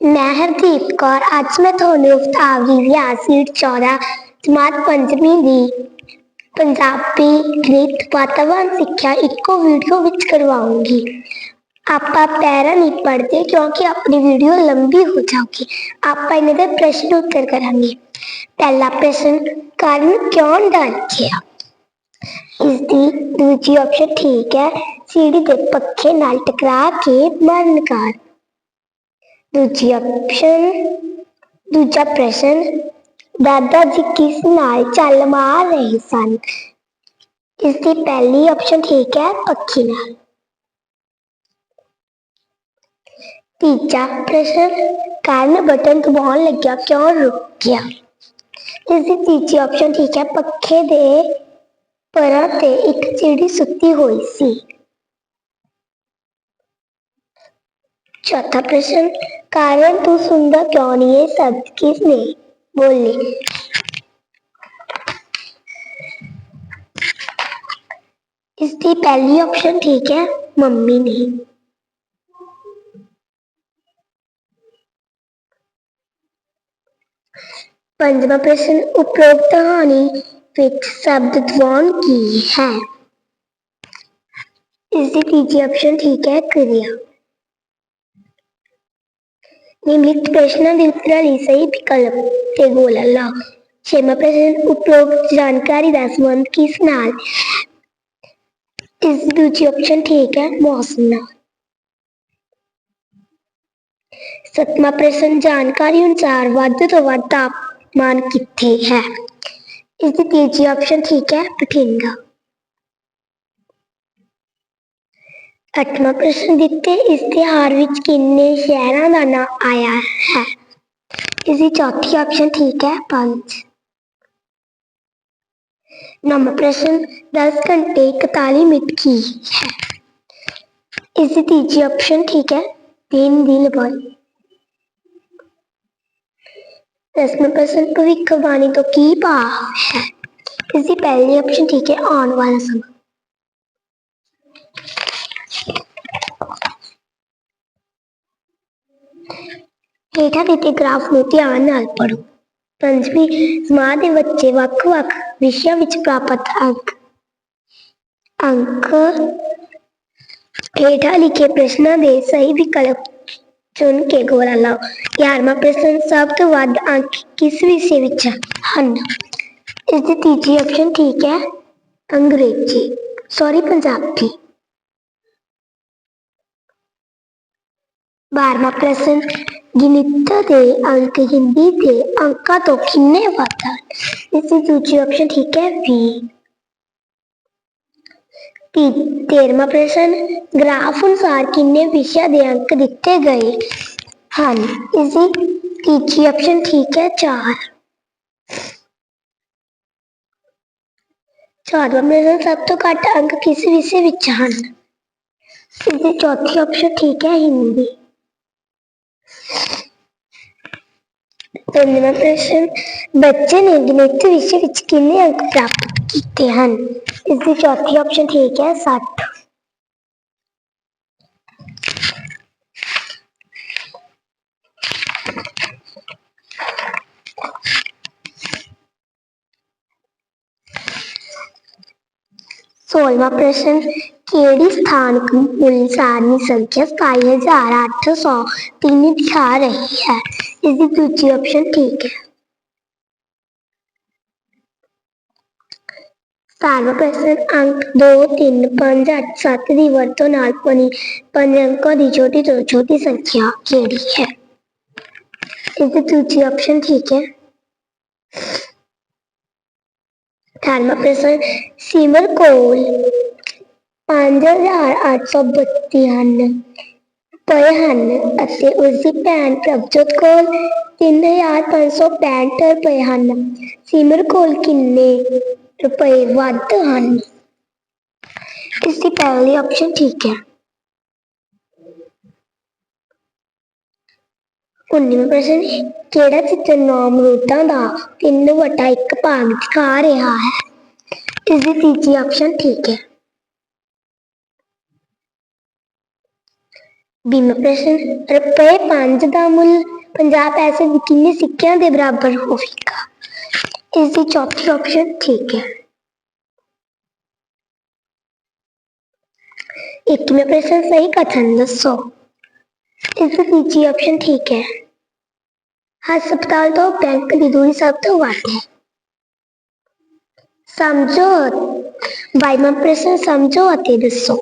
ਮੈਂ ਹਰਦੀਪ ਕੌਰ, ਅੱਜ ਮੈਂ ਤੁਹਾਨੂੰ ਉਫਤਾਵਰੀ ਵਿਆਹ ਸੀਟ 14 ਜਮਾਤ ਪੰਜਵੀਂ ਦੀ ਪੰਜਾਬੀ ਗ੍ਰਿਤ ਵਾਤਾਵਰਣ ਸਿੱਖਿਆ ਇੱਕੋ ਵੀਡੀਓ ਵਿੱਚ ਕਰਵਾਉਂਗੀ। ਆਪਾਂ ਪੈਰਾ ਨਹੀਂ ਪੜ੍ਹਦੇ ਕਿਉਂਕਿ ਆਪਣੀ ਵੀਡੀਓ ਲੰਬੀ ਹੋ ਜਾਊਗੀ। ਆਪਾਂ ਇਹਨਾਂ ਦੇ ਪ੍ਰਸ਼ਨ ਉੱਤਰ ਕਰਾਂਗੇ। ਪਹਿਲਾ ਪ੍ਰਸ਼ਨ, ਕਰਨ ਕਿਉਂ ਡਰ ਗਿਆ? ਇਸ ਦੀ ਦੂਜੀ ਆਪਸ਼ਨ ਠੀਕ ਹੈ, ਸੀੜੀ ਦੇ ਪੱਖੇ ਨਾਲ ਟਕਰਾ ਕੇ ਮਰਨ ਕਾਰਨ। ਦੂਜੀ ਆਪਸ਼ਨ ਦੂਜਾ ਪ੍ਰਸ਼ਨ ਦਾਦਾ ਜੀ ਕਿਸ ਨਾਲ ਚੱਲ ਮਾਰ ਰਹੇ ਸਨ ਇਸ ਦੀ ਪਹਿਲੀ ਆਪਸ਼ਨ ਠੀਕ ਹੈ ਪੱਖੀ ਨਾਲ ਤੀਜਾ ਪ੍ਰਸ਼ਨ ਕਾਰਨ ਬਟਨ ਦਬਾਉਣ ਲੱਗਿਆ, ਕਿਉਂ ਰੁਕ ਗਿਆ? ਇਸ ਦੀ ਤੀਜੀ ਆਪਸ਼ਨ ਠੀਕ ਹੈ ਪੱਖੇ ਦੇ ਪਰਾਂ ਤੇ ਇੱਕ ਚਿੜੀ ਸੁੱਤੀ ਹੋਈ ਸੀ। चौथा प्रश्न कारण तू सुंदर क्यों नहीं है शब्द किसने बोले इसकी पहली ऑप्शन ठीक है मम्मी ने पंजवा प्रश्न उपरोक्त कहानी विच शब्द द्वान की है इसकी तीजी ऑप्शन ठीक है क्रिया निम्नलिखित નિમિત્ત પ્રશ્ન વિતરાલી સહિત કલમ તે ગોલ અલ્લાહ જેમાં પ્રશ્ન ઉપરોક્ત જાણકારી ਦਾ ਸੰਬੰਧ ਕਿਸ ਨਾਲ? ਇਸ ਦੂਜੀ ਆਪਸ਼ਨ ਠੀਕ ਹੈ, ਮੌਸਮ ਨਾਲ। ਸਤਮਾ ਪ੍ਰਸ਼ਨ, ਜਾਣਕਾਰੀ ਅਨੁਸਾਰ ਵੱਧ ਤੋਂ ਵੱਧ ਤਾਪਮਾਨ ਕਿੱਥੇ ਹੈ? ਇਸ ਦੀ ਤੀਜੀ ਆਪਸ਼ਨ ਠੀਕ ਹੈ, ਬਠਿੰਡਾ। ਅੱਠਵਾਂ ਪ੍ਰਸ਼ਨ ਦਿੱਤੇ ਇਸ਼ਤਿਹਾਰ ਵਿੱਚ ਕਿੰਨੇ ਸ਼ਹਿਰਾਂ ਦਾ ਨਾਮ ਆਇਆ ਹੈ? ਇਸ ਦੀ ਚੌਥੀ ਆਪਸ਼ਨ ਠੀਕ ਹੈ, ਪੰਜ। ਨੌਵਾਂ ਪ੍ਰਸ਼ਨ 10 ਘੰਟੇ 41 ਮਿੰਟ ਕੀ ਹੈ? ਇਸ ਦੀ ਤੀਜੀ ਆਪਸ਼ਨ ਠੀਕ ਹੈ, ਦਿਨ ਦੀ ਲੰਬਾਈ। ਦਸਵਾਂ ਪ੍ਰਸ਼ਨ, ਭਵਿੱਖਬਾਣੀ ਤੋਂ ਕੀ ਭਾਵ ਹੈ? ਇਸ ਦੀ ਪਹਿਲੀ ਆਪਸ਼ਨ ਠੀਕ ਹੈ, ਆਉਣ ਵਾਲਾ ਸਮਾਂ। ਹੇਠਾਂ ਦਿੱਤੇ ਗ੍ਰਾਫ ਨੂੰ ਧਿਆਨ ਨਾਲ ਪੜ੍ਹੋ। ਪੰਜਵੀਂ ਜਮਾਤ ਦੇ ਬੱਚੇ ਵੱਖ-ਵੱਖ ਵਿਸ਼ਿਆਂ ਵਿੱਚ ਪ੍ਰਾਪਤ ਅੰਕ। ਅੰਕ ਹੇਠਾਂ ਲਿਖੇ ਪ੍ਰਸ਼ਨਾਂ ਦੇ ਸਹੀ ਵਿਕਲਪ ਚੁਣ ਕੇ ਗੋਲਾ ਲਾਓ। 11ਵਾਂ ਪ੍ਰਸ਼ਨ, ਸਭ ਤੋਂ ਵੱਧ ਅੰਕ ਕਿਸ ਵਿਸ਼ੇ ਵਿੱਚ ਹਨ? ਇਸ ਦੀ ਤੀਜੀ ਆਪਸ਼ਨ ਠੀਕ ਹੈ, ਅੰਗਰੇਜ਼ੀ। ਸੌਰੀ ਪੰਜਾਬੀ। 12ਵਾਂ ਪ੍ਰਸ਼ਨ, ਗਣਿਤ ਦੇ ਅੰਕ, ਹਿੰਦੀ ਦੇ ਅੰਕਾਂ ਤੋਂ ਕਿੰਨੇ ਵੱਧ ਹਨ? ਇਸ ਦੀ ਦੂਜੀ ਆਪਸ਼ਨ ਠੀਕ ਹੈ 20 ਤੀ 13ਵਾਂ ਪ੍ਰਸ਼ਨ ਗ੍ਰਾਫ ਅਨੁਸਾਰ ਕਿੰਨੇ ਵਿਸ਼ਿਆਂ ਦੇ ਅੰਕ ਦਿੱਤੇ ਗਏ ਹਨ? ਇਸ ਦੀ ਤੀਜੀ ਆਪਸ਼ਨ ਠੀਕ ਹੈ 4 ਚੌਦਵਾਂ ਪ੍ਰਸ਼ਨ, ਸਭ ਤੋਂ ਘੱਟ ਅੰਕ ਕਿਸ ਵਿਸ਼ੇ ਵਿੱਚ ਹਨ? ਇਸ ਦੀ ਚੌਥੀ ਆਪਸ਼ਨ ਠੀਕ ਹੈ ਹਿੰਦੀ। ਪੰਜਵਾਂ ਪ੍ਰਸ਼ਨ ਬੱਚੇ ਨੇ ਗਣਿਤ ਵਿਸ਼ੇ ਵਿੱਚ ਕਿੰਨੇ ਅੰਕ ਪ੍ਰਾਪਤ ਕੀਤੇ ਹਨ? ਇਸ ਦੀ ਚੌਥੀ ਆਪਸ਼ਨ ਠੀਕ ਹੈ 60 ਸੋਲਵਾਂ ਪ੍ਰਸ਼ਨ ਕਿਹੜੀ ਸਥਾਨਕ ਮੁੱਲ ਸਾਰਣੀ ਸੰਖਿਆ 27803 ਦਿਖਾ ਰਹੀ ਹੈ? ਇਸ ਦੀ ਦੂਜੀ ਆਪਸ਼ਨ ਠੀਕ ਹੈ। ਸਤਾਰਵਾਂ ਅੰਕ 2 3 5 8 7 ਦੀ ਵਰਤੋਂ ਨਾਲ ਬਣੀ ਪੰਜ ਅੰਕਾਂ ਦੀ ਛੋਟੀ ਤੋਂ ਛੋਟੀ ਸੰਖਿਆ ਕਿਹੜੀ ਹੈ? ਇਸ ਦੀ ਦੂਜੀ ਆਪਸ਼ਨ ਠੀਕ ਹੈ। ਅਠਾਰਵਾਂ ਪ੍ਰਸ਼ਨ ਸਿਮਰ ਕੋਲ 5832 ਹਨ। ਪਏ ਹਨ ਅਤੇ ਉਸ ਦੀ ਭੈਣ ਪ੍ਰਭਜੋਤ ਕੋਲ 3565 ਰੁਪਏ ਹਨ। ਸਿਮਰ ਕੋਲ ਕਿੰਨੇ ਰੁਪਏ ਵੱਧ ਹਨ? ਇਸ ਦੀ ਪਹਿਲੀ ਆਪਸ਼ਨ ਠੀਕ ਹੈ। ਉੱਨੀਵਾਂ ਪ੍ਰਸ਼ਨ, ਕਿਹੜਾ ਚਿੱਤਰ ਨੌ ਅਮਰੂਦਾਂ ਦਾ 3 ਵਟਾ 1 ਭਾਗ ਦਿਖਾ ਰਿਹਾ ਹੈ? ਇਸ ਦੀ ਤੀਜੀ ਆਪਸ਼ਨ ਠੀਕ ਹੈ। ਬੀਮਾ ਪ੍ਰਸ਼ਨ ਰੁਪਏ 5 ਦਾ ਮੁੱਲ 50 ਪੈਸੇ ਕਿੰਨੇ ਸਿੱਕਿਆਂ ਦੇ ਬਰਾਬਰ ਹੋਵੇਗਾ? ਇਸ ਦੀ ਚੌਥੀ ਆਪਸ਼ਨ ਠੀਕ ਹੈ। ਇੱਕਵੇਂ ਪ੍ਰਸ਼ਨ ਸਹੀ ਕਥਨ ਦੱਸੋ? ਇਸ ਦੀ ਤੀਜੀ ਆਪਸ਼ਨ ਠੀਕ ਹੈ। ਹਸਪਤਾਲ ਤੋਂ ਬੈਂਕ ਦੀ ਦੂਰੀ ਸਭ ਤੋਂ ਵੱਧ ਹੈ। ਸਮਝੋ ਬਾਈਮਾ ਪ੍ਰਸ਼ਨ ਸਮਝੋ ਅਤੇ ਦੱਸੋ।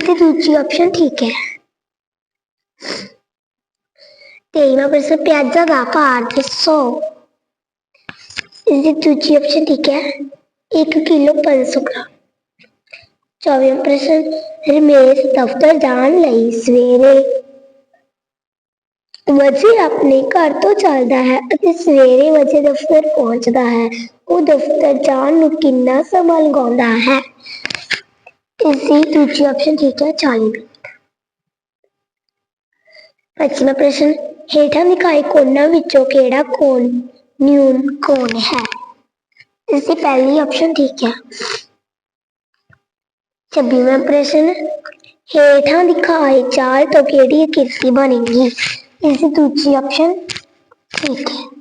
ਇਸ ਦੂਜੀ ਆਪਸ਼ਨ ਠੀਕ ਹੈ। ਤੇਈਵਾਂ ਪ੍ਰਸ਼ਨ, ਪਿਆਜ਼ਾਂ ਦਾ ਭਾਰ ਦੱਸੋ ਇਸ ਦੀ ਦੂਜੀ ਆਪਸ਼ਨ ਠੀਕ ਹੈ 1 ਕਿਲੋ 500 ਗ੍ਰਾਮ। ਚੌਵੀਂ ਪ੍ਰਸ਼ਨ, ਰਮੇਸ਼ ਦਫ਼ਤਰ ਜਾਣ ਲਈ ਸਵੇਰੇ ਵਜੇ ਆਪਣੇ ਘਰ ਤੋਂ ਚੱਲਦਾ ਹੈ ਅਤੇ ਸਵੇਰੇ ਵਜੇ ਦਫ਼ਤਰ ਪਹੁੰਚਦਾ ਹੈ। ਉਹ ਦਫ਼ਤਰ ਜਾਣ ਨੂੰ ਕਿੰਨਾ ਸਮਾਂ ਲਗਾਉਂਦਾ ਹੈ? ਇਸ ਦੀ ਦੂਜੀ ਆਪਸ਼ਨ ਠੀਕ ਹੈ 40 ਮਿੰਟ ਪੱਚੀਵਾਂ ਪ੍ਰਸ਼ਨ ਹੇਠਾਂ ਦਿਖਾਏ ਕੋਣਾਂ ਵਿੱਚੋਂ ਕਿਹੜਾ ਕੋਣ ਨਿਊਨ ਕੋਣ ਹੈ ਇਸ ਦੀ ਪਹਿਲੀ ਆਪਸ਼ਨ ਠੀਕ ਹੈ ਛੱਬੀਵਾਂ ਪ੍ਰਸ਼ਨ ਹੇਠਾਂ ਦਿਖਾਏ ਚਾਲ ਤੋਂ ਕਿਹੜੀ ਕਿਰਤੀ ਬਣੇਗੀ ਇਸ ਦੀ ਦੂਜੀ ਆਪਸ਼ਨ ਠੀਕ ਹੈ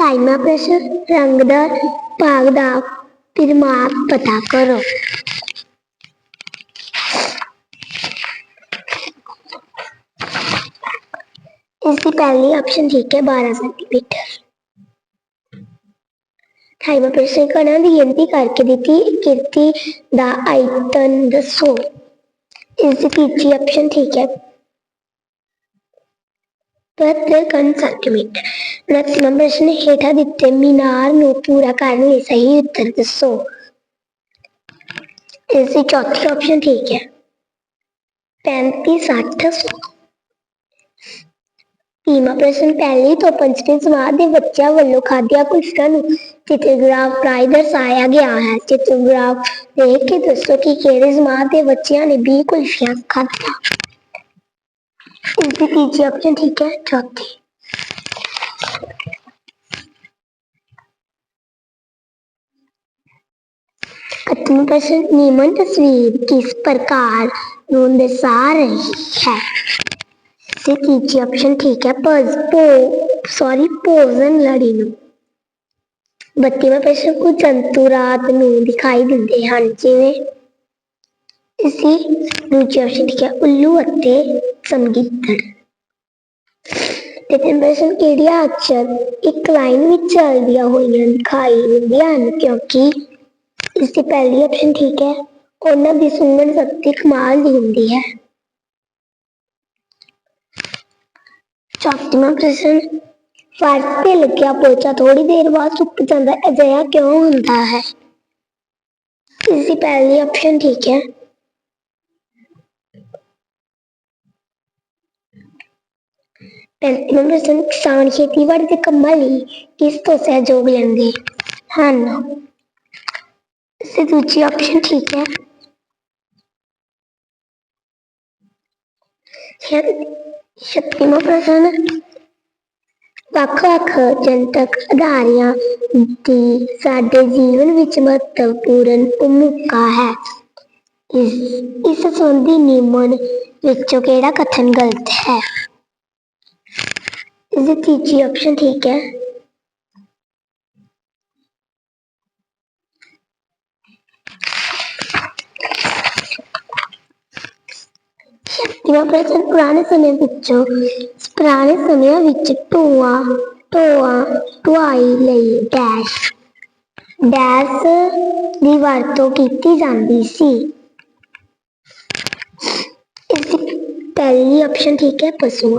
ਸਤਾਈਵਾਂ ਪ੍ਰਸ਼ਨ ਰੰਗਦਾਰ ਭਾਗ ਦਾ ਪਰਿਮਾਪ ਪਤਾ ਕਰੋ। ਇਸ ਦੀ ਪਹਿਲੀ ਆਪਸ਼ਨ ਠੀਕ ਹੈ 12 ਸੈਂਟੀਮੀਟਰ ਅਠਾਈਵਾਂ ਪ੍ਰਸ਼ਨ ਕਣਾਂ ਦੀ ਗਿਣਤੀ ਕਰਕੇ ਦਿੱਤੀ, ਕਿਰਤੀ ਦਾ ਆਇਤਨ ਦੱਸੋ। ਇਸ ਦੀ ਤੀਜੀ ਆਪਸ਼ਨ ਠੀਕ ਹੈ ਪ੍ਰਤੀ ਕਣ ਸੈਂਟੀਮੀਟਰ ਉਨੱਤੀਵਾਂ ਪ੍ਰਸ਼ਨ ਹੇਠਾਂ ਦਿੱਤੇ ਮੀਨਾਰ ਨੂੰ ਪੂਰਾ ਕਰਨ ਲਈ ਸਹੀ ਉੱਤਰ ਦੱਸੋ। ਇਸ ਦੀ ਚੌਥੀ ਆਪਸ਼ਨ ਠੀਕ ਹੈ। 35 60 100 ਤੀਮਾ ਪ੍ਰਸ਼ਨ ਪਹਿਲੀ ਤੋਂ ਪੰਜਵੀਂ ਜਮਾਤ ਦੇ ਬੱਚਿਆਂ ਵੱਲੋਂ ਖਾਧਿਆ ਕੁਲਚਾ ਨੂੰ ਚਿੱਤਰਗ੍ਰਾਫ ਰਾਹੀਂ ਦਰਸਾਇਆ ਗਿਆ ਹੈ। ਚਿੱਤਰਗ੍ਰਾਫ ਦੇਖ ਕੇ ਦੱਸੋ ਕਿ ਕਿਹੜੇ ਜਮਾਤ ਦੇ ਬੱਚਿਆਂ ਨੇ 20 ਕੁਲਫੀਆਂ ਖਾਧੀਆਂ। ਇਸ ਦੀ ਤੀਜੀ ਆਪਸ਼ਨ ਠੀਕ ਹੈ ਚੌਥੀ ਅੱਠਵੀਂ ਪ੍ਰਸ਼ਨ ਨੀਮਨ ਤਸਵੀਰ ਕਿਸ ਨੂੰ ਦਰਸਾ ਰਹੀ ਹੈ ਤੇ ਤੀਜੀ ਆਪਸ਼ਨ ਠੀਕ ਹੈ ਪੋਜ਼ ਪੋ ਸੌਰੀ ਭੋਜਨ ਲੜੀ ਨੂੰ ਬੱਤੀਵਾਂ ਪ੍ਰਸ਼ਨ ਕੁਝ ਜੰਤੂ ਰਾਤ ਨੂੰ ਦਿਖਾਈ ਦਿੰਦੇ ਹਨ ਜਿਵੇਂ ਇਸੀ ਦੂਜੀ ਆਪਸ਼ਨ ਠੀਕ ਹੈ ਉੱਲੂ ਅਤੇ ਸੰਗੀਤਰ ਤੇ ਤਿੰਨ ਪ੍ਰਸ਼ਨ ਕਿਹੜੀਆਂ ਅਕਸ਼ਰ ਇੱਕ ਲਾਈਨ ਵਿੱਚ ਚੱਲਦੀਆਂ ਹੋਈਆਂ ਦਿਖਾਈ ਦਿੰਦੀਆਂ ਹਨ, ਕਿਉਂਕਿ ਇਸ ਦੀ ਪਹਿਲੀ ਆਪਸ਼ਨ ਠੀਕ ਹੈ, ਉਹਨਾਂ ਦੀ ਸੁਣਨ ਸ਼ਕਤੀ ਕਮਾਲ ਦੀ ਹੁੰਦੀ ਹੈ। ਚੌਥਾ ਪ੍ਰਸ਼ਨ ਫਰਸ਼ ਤੇ ਲੱਗਿਆ ਪੋਚਾ ਥੋੜੀ ਦੇਰ ਬਾਅਦ ਸੁੱਕ ਜਾਂਦਾ, ਅਜਿਹਾ ਕਿਉਂ ਹੁੰਦਾ ਹੈ? ਇਸ ਦੀ ਪਹਿਲੀ ਆਪਸ਼ਨ ਠੀਕ ਹੈ ਪੈਂਤੀਵਾਂ ਪ੍ਰਸ਼ਨ ਕਿਸਾਨ ਖੇਤੀਬਾੜੀ ਦੇ ਕੰਮਾਂ ਲਈ ਕਿਸ ਤੋਂ ਸਹਿਯੋਗ ਲੈਂਦੇ ਹਨ? ਇਸ ਦੂਜੀ ਆਪਸ਼ਨ ਠੀਕ ਹੈ। ਛੱਤੀਵਾਂ ਪ੍ਰਸ਼ਨ। ਵੱਖ-ਵੱਖ ਜਨਤਕ ਅਦਾਰਿਆਂ ਦੀ ਸਾਡੇ ਜੀਵਨ ਵਿੱਚ ਮਹੱਤਵਪੂਰਨ ਭੂਮਿਕਾ ਹੈ। ਇਸ ਇਸ ਸੰਬੰਧੀ ਨਿਯਮਨ ਵਿੱਚੋਂ ਕਿਹੜਾ ਕਥਨ ਗਲਤ ਹੈ? ਇਸ ਦੀ ਤੀਜੀ ਆਪਸ਼ਨ ਠੀਕ ਹੈ। ਸ਼ਕਤੀਆਂ ਪ੍ਰਚਨ ਪੁਰਾਣੇ ਸਮੇਂ ਵਿੱਚੋਂ, ਪੁਰਾਣੇ ਸਮਿਆਂ ਵਿੱਚ ਟੋਆ ਟੋਆ ਟੁਆਈ ਲਈ ਡੈਸ਼ ਡੈਸ਼ ਦੀ ਵਰਤੋਂ ਕੀਤੀ ਜਾਂਦੀ ਸੀ। ਇਸ ਦੀ ਪਹਿਲੀ ਆਪਸ਼ਨ ਠੀਕ ਹੈ ਪਸ਼ੂ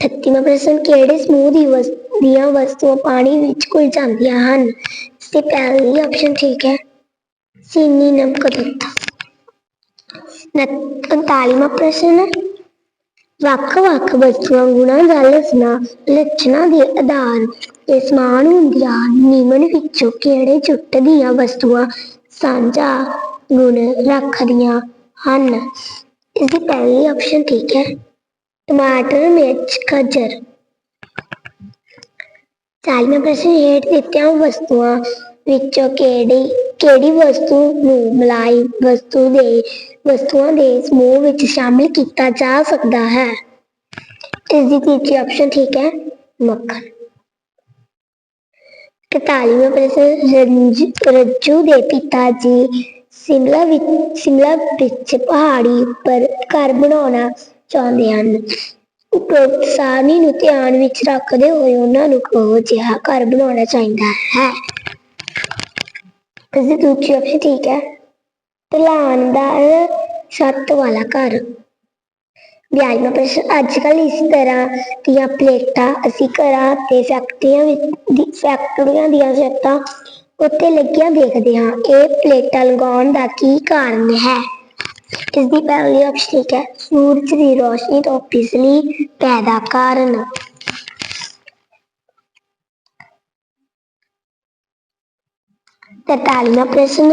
38% ਕਿਹੜੇ ਸਮੂਹ ਦੀ ਵਸ- ਦੀਆਂ ਵਸਤੂਆਂ ਪਾਣੀ ਵਿੱਚ ਘੁਲ ਜਾਂਦੀਆਂ ਹਨ? ਤੇ ਪਹਿਲੀ ਆਪਸ਼ਨ ਠੀਕ ਹੈ। ਚੀਨੀ ਨਮਕ ਦੁੱਧ ਨਤ- 39ਵਾਂ ਪ੍ਰਸ਼ਨ ਹੈ। ਵੱਖ-ਵੱਖ ਵਸਤੂਆਂ, ਗੁਣਾਂ ਦਾ ਲੱਛਣਾ ਲੱਛਣਾਂ ਦੇ ਆਧਾਰ ਤੇ ਸਮਾਨ ਹੁੰਦੀਆਂ ਹਨ। ਨਿਮਨ ਵਿੱਚੋਂ ਕਿਹੜੇ ਜੁੱਟ ਦੀਆਂ ਵਸਤੂਆਂ ਸਾਂਝਾ ਗੁਣ ਰੱਖਦੀਆਂ ਹਨ? ਇਸ ਦੀ ਪਹਿਲੀ ਆਪਸ਼ਨ ਠੀਕ ਹੈ। ਟਮਾਟਰ, ਮਿਰਚ ਗਾਜਰ ਚਾਲੀਵੇਂ ਪ੍ਰਸ਼ਨ ਹੇਠ ਦਿੱਤੀਆਂ ਵਸਤੂਆਂ ਵਿੱਚੋਂ ਕਿਹੜੀ ਕਿਹੜੀ ਵਸਤੂ ਨੂੰ ਮਲਾਈ ਵਸਤੂ ਦੇ, ਵਸਤੂਆਂ ਦੇ ਸਮੂਹ ਵਿੱਚ ਸ਼ਾਮਿਲ ਕੀਤਾ ਜਾ ਸਕਦਾ ਹੈ? ਇਸ ਦੀ ਤੀਜੀ ਆਪਸ਼ਨ ਠੀਕ ਹੈ, ਮੱਖਣ। ਇਕਤਾਲੀਵਾਂ ਪ੍ਰਸ਼ਨ, ਰੰਜ, ਰੱਜੂ ਦੇ ਪਿਤਾ ਜੀ ਸਿਮਲਾ ਵਿੱਚ ਸਿਮਲਾ ਵਿੱਚ ਪਹਾੜੀ ਉੱਪਰ ਘਰ ਬਣਾਉਣਾ ਚਾਹੁੰਦੇ ਹਨ। ਉਪਰੋਕਤ ਸਾਰਣੀ ਨੂੰ ਧਿਆਨ ਵਿੱਚ ਰੱਖਦੇ ਹੋਏ ਉਹਨਾਂ ਨੂੰ ਕਹੋ ਜਿਹਾ ਘਰ ਬਣਾਉਣਾ ਚਾਹੀਦਾ ਹੈ। ਇਸ ਦੀ ਦੂਜੀ ਆਪਸ਼ਨ ਠੀਕ ਹੈ। ਢਲਾਨਦਾਰ ਛੱਤ ਵਾਲਾ ਘਰ। ਵਿਆਜਮਾ ਪ੍ਰਸ਼ਨ ਅੱਜ ਕੱਲ ਇਸ ਤਰ੍ਹਾਂ ਦੀਆਂ ਪਲੇਟਾਂ ਅਸੀਂ ਘਰਾਂ ਤੇ ਫੈਕਟਰੀਆਂ ਵਿੱਚ ਫੈਕਟਰੀਆਂ ਦੀਆਂ ਛੱਤਾਂ ਉੱਤੇ ਲੱਗੀਆਂ ਦੇਖਦੇ ਹਾਂ। ਇਹ ਪਲੇਟਾਂ ਲਗਾਉਣ ਦਾ ਕੀ ਕਾਰਨ ਹੈ? ਇਸ ਦੀ ਪਹਿਲੀ ਆਪਸ਼ਨ ਠੀਕ ਹੈ। ਸੂਰਜ ਦੀ ਰੋਸ਼ਨੀ ਤੋਂ ਬਿਜਲੀ ਪੈਦਾ ਕਾਰਨ। ਤਰਤਾਲੀਵਾਂ ਪ੍ਰਸ਼ਨ।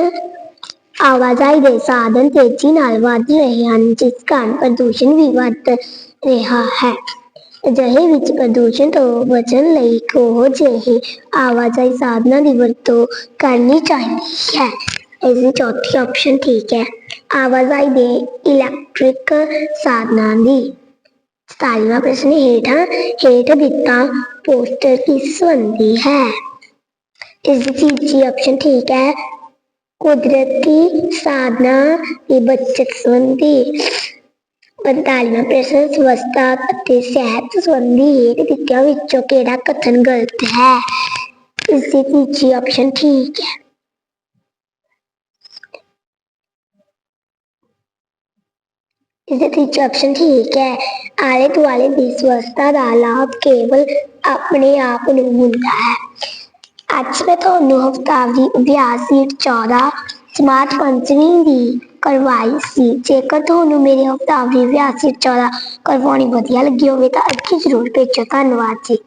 ਆਵਾਜਾਈ ਦੇ ਸਾਧਨ ਤੇਜ਼ੀ ਨਾਲ ਵੱਧ ਰਹੇ ਹਨ, ਜਿਸ ਕਾਰਨ ਪ੍ਰਦੂਸ਼ਣ ਵੀ ਵੱਧ ਰਿਹਾ ਹੈ। ਅਜਿਹੇ ਵਿੱਚ ਪ੍ਰਦੂਸ਼ਣ ਤੋਂ ਬਚਣ ਲਈ ਕੋਹ ਜਿਹੇ ਆਵਾਜਾਈ ਸਾਧਨਾਂ ਦੀ ਵਰਤੋਂ ਕਰਨੀ ਚਾਹੀਦੀ ਹੈ। ਇਸ ਦੀ ਚੌਥੀ ਆਪਸ਼ਨ ਠੀਕ ਹੈ ਆਵਾਜਾਈ ਦੇ ਇਲੈਕਟ੍ਰਿਕ ਸਾਧਨਾਂ ਦੀ ਸਤਾਈਵਾਂ ਪ੍ਰਸ਼ਨ ਹੇਠਾਂ ਹੇਠ ਦਿੱਤਾ ਪੋਸਟਰ ਕਿਸ ਸੰਬੰਧੀ ਹੈ ਇਸ ਦੀ ਤੀਜੀ ਆਪਸ਼ਨ ਠੀਕ ਹੈ ਕੁਦਰਤੀ ਸਾਧਨਾਂ ਦੀ ਬਚਤ ਸੰਬੰਧੀ ਪੰਤਾਲੀਵਾਂ ਪ੍ਰਸ਼ਨ ਸਵਸਥਾ ਅਤੇ ਸਿਹਤ ਸੰਬੰਧੀ ਹੇਠ ਦਿੱਤਿਆਂ ਵਿੱਚੋਂ ਕਿਹੜਾ ਕਥਨ ਗਲਤ ਹੈ ਇਸ ਦੀ ਤੀਜੀ ਆਪਸ਼ਨ ਠੀਕ ਹੈ ਇਸ ਦੀ ਤੀਜੀ ਆਪਸ਼ਨ ਠੀਕ ਹੈ। ਆਲੇ ਦੁਆਲੇ ਦੀ ਸਵਸਥਾ ਦਾ ਲਾਭ ਕੇਵਲ ਆਪਣੇ ਆਪ ਨੂੰ ਹੁੰਦਾ ਹੈ। ਅੱਜ ਮੈਂ ਤੁਹਾਨੂੰ ਹਫਤਾਵਰੀ ਅਭਿਆਸ ਸੀਟ 14 ਜਮਾਤ ਪੰਜਵੀਂ ਦੀ ਕਰਵਾਈ ਸੀ। ਜੇਕਰ ਤੁਹਾਨੂੰ ਮੇਰੀ ਹਫਤਾਵਰੀ ਅਭਿਆਸ ਸੀਟ 14 ਕਰਵਾਉਣੀ ਵਧੀਆ ਲੱਗੀ ਹੋਵੇ ਤਾਂ ਅੱਗੇ ਜ਼ਰੂਰ ਭੇਜੋ ਧੰਨਵਾਦ ਜੀ।